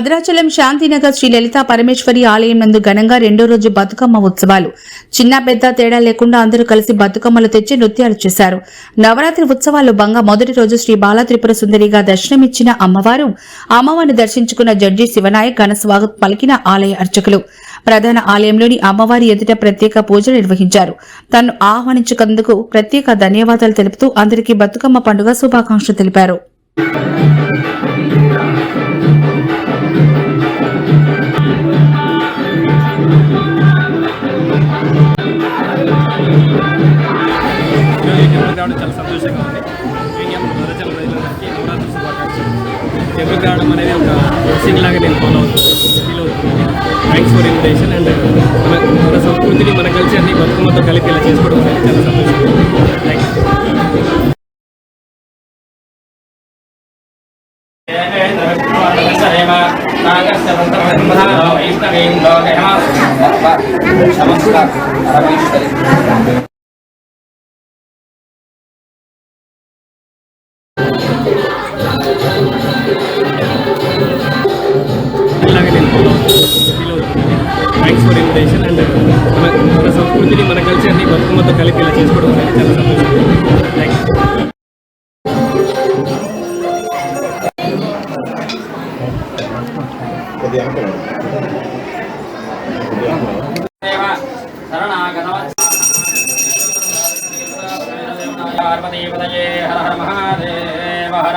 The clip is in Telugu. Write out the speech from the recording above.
భద్రాచలం శాంతినగర్ శ్రీ లలిత పరమేశ్వరి ఆలయం నందు ఘనంగా రెండో రోజు బతుకమ్మ ఉత్సవాలు. చిన్న పెద్ద తేడా లేకుండా అందరూ కలిసి బతుకమ్మలు తెచ్చి నృత్యాలు చేశారు. నవరాత్రి ఉత్సవాల్లో బంగా మొదటి రోజు శ్రీ బాలత్రిపుర సుందరిగా దర్శనమిచ్చిన అమ్మవారు అమ్మవారిని దర్శించుకున్న జడ్జి శివనాయక్ ఘన స్వాగత్ పలికిన ఆలయ అర్చకులు. ప్రధాన ఆలయంలోని అమ్మవారి ఎదుట ప్రత్యేక పూజలు నిర్వహించారు. తను ఆహ్వానించుకందుకు ప్రత్యేక ధన్యవాదాలు తెలుపుతూ అందరికీ బతుకమ్మ పండుగ శుభాకాంక్షలు తెలిపారు. రావడం చాలా సంతోషంగా ఉంది. ముఖ్యంగా మన ప్రజలందరికీ నవరాత్రి శుభాకాంక్షలు. టెంపుల్కి రావడం అనేది ఒక బ్లెస్సింగ్ లాగా నేను ఫాలో అవుతుంది ఫీల్ అవుతుంది. థ్యాంక్స్ ఫర్ ఇన్విటేషన్ అండ్ మన మన సంస్కృతిని మన కల్చర్ని బతుకమ్మతో కలిపి ఇలా చేసుకోవడం అనేది చాలా సంతోషంగా థ్యాంక్ యూ నమస్కారం. సంస్కృతిని మన కల్చర్ని బతుకమ్మతో కలిపి ఇలా చేసుకోవడం అనేది చాలా సంతోషం. Thank you Hara Hara Mahadeva Hara